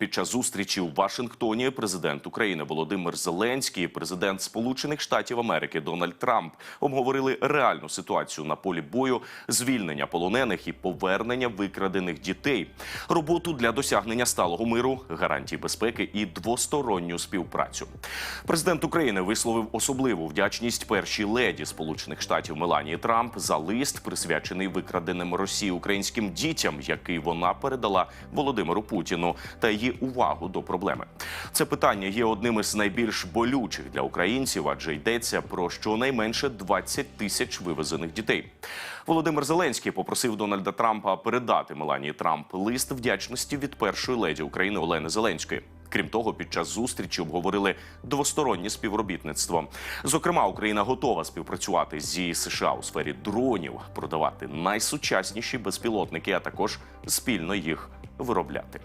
Під час зустрічі у Вашингтоні президент України Володимир Зеленський і президент Сполучених Штатів Америки Дональд Трамп обговорили реальну ситуацію на полі бою, звільнення полонених і повернення викрадених дітей, роботу для досягнення сталого миру, гарантій безпеки і двосторонню співпрацю. Президент України висловив особливу вдячність першій леді Сполучених Штатів Меланії Трамп за лист, присвячений викраденим Росії українським дітям, який вона передала Володимиру Путіну, та її увагу до проблеми. Це питання є одним із найбільш болючих для українців, адже йдеться про щонайменше 20 тисяч вивезених дітей. Володимир Зеленський попросив Дональда Трампа передати Меланії Трамп лист вдячності від першої леді України Олени Зеленської. Крім того, під час зустрічі обговорили двостороннє співробітництво. Зокрема, Україна готова співпрацювати зі США у сфері дронів, продавати найсучасніші безпілотники, а також спільно їх виробляти.